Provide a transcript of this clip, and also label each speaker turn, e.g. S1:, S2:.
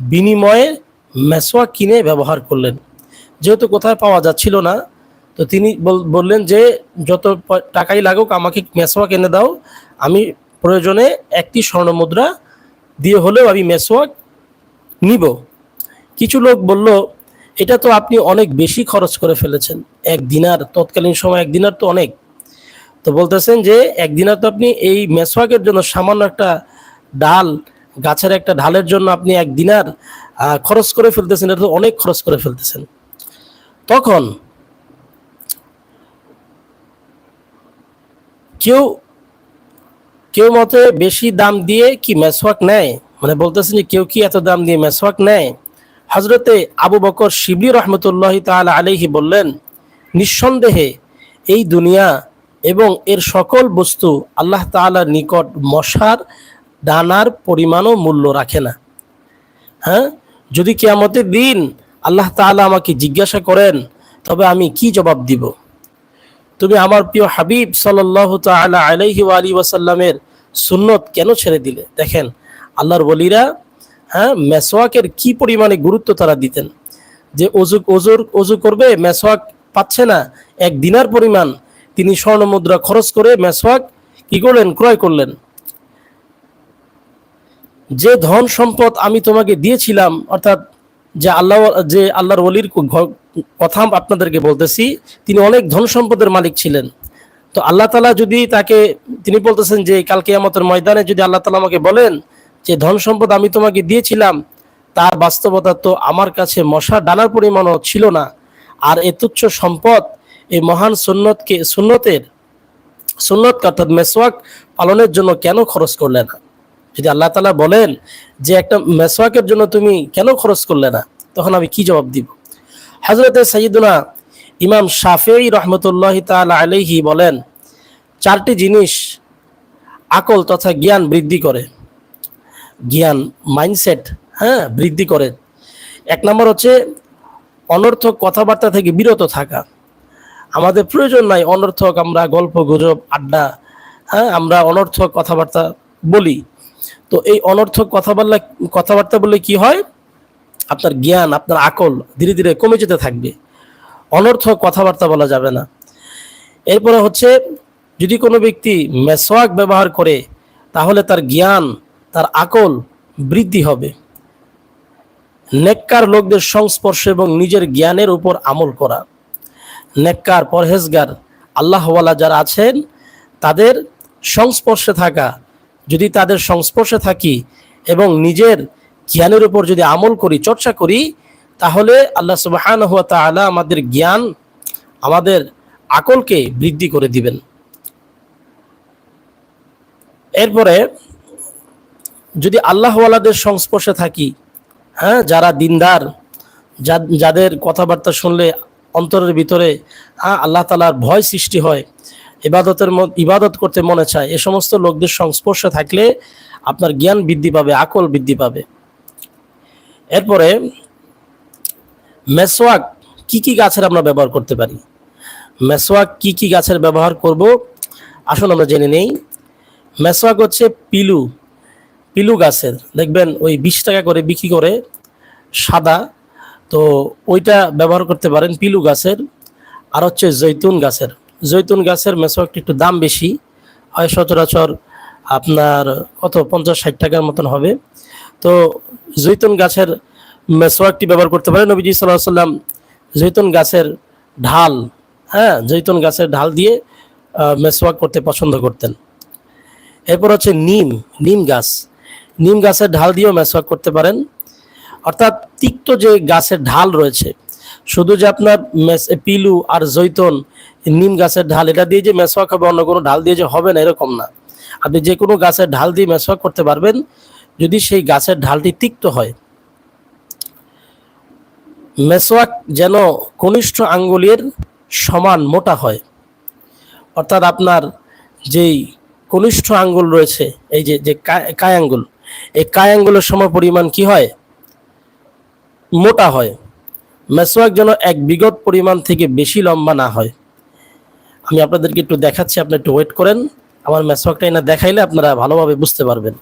S1: বিনিময়ে মেসোয়াক কিনে ব্যবহার করলেন। যেহেতু কোথায় পাওয়া যাচ্ছিল না, তো তিনি বল- বললেন যে, যত টাকাই লাগুক, আমাকে মেসোয়াক এনে দাও। আমি প্রয়োজনে একটি স্বর্ণমুদ্রা দিয়ে হলেও আমি মেসোয়াক নিব। কিছু লোক বলল, এটা তো আপনি অনেক বেশি খরচ করে ফেলেছেন। এক দিনার, তৎকালীন সময় এক দিনার তো অনেক। তো বলতেছেন যে, এক দিনার তো আপনি এই মেসওয়াকের জন্য সামান্য একটা ডাল গাছের একটা ঢালের জন্য আপনি এক দিনার খরচ করে ফেলতেছেন, এটা অনেক খরচ করে ফেলতেছেন। তখন কেউ কেউ মতে বেশি দাম দিয়ে কি মেসওয়াক নেয়? মানে বলতেছেন যে কেউ কি এত দাম দিয়ে মেসওয়াক নেয়? হজরতে আবু বকর শিবলি রহমতুল্লাহ তাআলা আলাইহি বললেন, নিঃসন্দেহে এই দুনিয়া এবং এর সকল বস্তু আল্লাহ তাআলার নিকট মশার দানার পরিমাণও মূল্য রাখে না। হ্যাঁ? যদি কিয়ামতের দিন আল্লাহ তাআলা আমাকে জিজ্ঞাসা করেন, তবে আমি কি জবাব দিব? তুমি আমার প্রিয় হাবিব আলাইহি ওয়া আলিহি ওয়াসাল্লামের সুন্নত কেন ছেড়ে দিলে? দেখেন, আল্লাহর বলিরা হ্যাঁ মেসওয়াকের কি পরিমাণে গুরুত্ব তারা দিতেন? যে অজু, অজুর, অজু করবে, মেসওয়াক পাচ্ছে না, এক দিনার পরিমাণ। তিনি স্বর্ণ মুদ্রা খরচ করে মেসওয়াক কি করলেন? ক্রয় করলেন। যে ধন সম্পদ আমি তোমাকে দিয়েছিলাম, অর্থাৎ যে আল্লাহ, যে আল্লাহর ওলির কথা আপনাদেরকে বলতেছি, তিনি অনেক ধন সম্পদের মালিক ছিলেন। তো আল্লাহ তালা যদি তাকে, তিনি বলতেছেন যে কালকে আমাদের ময়দানে যদি আল্লাহ তালা আমাকে বলেন যে ধন সম্পদ আমি তোমাকে দিয়েছিলাম, তার বাস্তবতা তো আমার কাছে মশা ডানার পরিমাণও ছিল না। আর এ তুচ্ছ সম্পদ এই মহান সুন্নতকে সুন্নতের সুন্নত অর্থাৎ মেসওয়াক পালনের জন্য কেন খরচ করলেন? না যদি আল্লাহ তালা বলেন যে একটা মেসওয়াকের জন্য তুমি কেন খরচ করলে না, তখন আমি কি জবাব দিব? হজরতে সঈদুনা ইমাম শাফেই রহমতুল্লাহ তাআলা আলাইহি বলেন, চারটি জিনিস আকল তথা জ্ঞান বৃদ্ধি করে। জ্ঞান মাইন্ডসেট হ্যাঁ বৃদ্ধি করে। এক নম্বর হচ্ছে অনর্থক কথাবার্তা থেকে বিরত থাকা। আমাদের প্রয়োজন নাই অনর্থক আমরা গল্প, গুজব, আড্ডা হ্যাঁ আমরা অনর্থক কথাবার্তা বলি। তো এই অনর্থক কথাবার্তা কথাবার্তা বললে কি হয়? আপনার জ্ঞান, আপনার আকল ধীরে ধীরে কমে যেতে থাকবে। অনর্থক কথাবার্তা বলা যাবে না। এরপরে হচ্ছে, যদি কোনো ব্যক্তি মেসওয়াক ব্যবহার করে, তাহলে তার জ্ঞান, তার আকল বৃদ্ধি হবে। নেককার লোকদের সংস্পর্শ এবং নিজের জ্ঞানের উপর আমল করা। নেককার পরহেজগার, আল্লাহওয়ালা যারা আছেন, তাদের সংস্পর্শে থাকা যদি তাদের সংস্পর্শে থাকি এবং নিজের জ্ঞানের উপর যদি আমল করি, চর্চা করি, তাহলে আল্লাহ সুবাহান হুয়া তাআলা আমাদের জ্ঞান, আমাদের আকলকে বৃদ্ধি করে দিবেন। এরপরে যদি আল্লাহওয়ালাদের সংস্পর্শে থাকি হ্যাঁ যারা দিনদার যাদের কথাবার্তা শুনলে অন্তরের ভিতরে আল্লাহ তালার ভয় সৃষ্টি হয় ইবাদতের ইবাদত করতে মনে চায়, এ সমস্ত লোকদের সংস্পর্শে থাকলে আপনার জ্ঞান বৃদ্ধি পাবে, আকল বৃদ্ধি পাবে। এরপরে, মেসওয়াক কি কি গাছের আমরা ব্যবহার করতে পারি? মেসওয়াক কি কি গাছের ব্যবহার করব? আসুন আমরা জেনে নেই। মেসওয়াক হচ্ছে পিলু পিলু গাছের। দেখবেন ওই বিশ টাকা করে বিক্রি করে সাদা, তো ওইটা ব্যবহার করতে পারেন পিলু গাছের। আর হচ্ছে জৈতুন গাছের। জৈতুন গাছের মেসওয়াকটি একটু দাম বেশি। হয় সচরাচর আপনার কত? পঞ্চাশ ষাট টাকার মতন হবে। তো জৈতুন গাছের মেসওয়াকটি ব্যবহার করতে পারেন। নবীজি সাল্লাহ সাল্লাম জৈতুন গাছের ঢাল হ্যাঁ জৈতুন গাছের ঢাল দিয়ে আহ, মেসওয়াক করতে পছন্দ করতেন। এরপর হচ্ছে নিম নিম গাছ। নিম গাছের ঢাল দিয়েও মেসওয়াক করতে পারেন। অর্থাৎ তিক্ত যে গাছের ঢাল রয়েছে শুধু যে আপনার পিলু আর জৈতন নিম গাছের ঢাল, এটা দিয়ে যে মেসওয়াক হবে অন্য কোনো ঢাল দিয়ে যে হবে না, এরকম না। আপনি যে কোনো গাছের ঢাল দিয়ে মেসওয়াক করতে পারবেন, যদি সেই গাছের ঢালটি তিক্ত হয়। মেসওয়াক যেন কনিষ্ঠ আঙ্গুলের সমান মোটা হয়। অর্থাৎ আপনার যেই কনিষ্ঠ আঙ্গুল রয়েছে, এই যে যে কায় আঙ্গুল, এই কায় আঙ্গুলের সম পরিমাণ কি হয়? মোটা হয়। মেসওয়াক যেন এক বিগত পরিমাণ থেকে বেশি লম্বা না হয়। আমি আপনাদেরকে একটু দেখাচ্ছি, আপনি একটু ওয়েট করেন। আমার মেসওয়াকটা এনে দেখাইলে আপনারা ভালোভাবে বুঝতে পারবেন।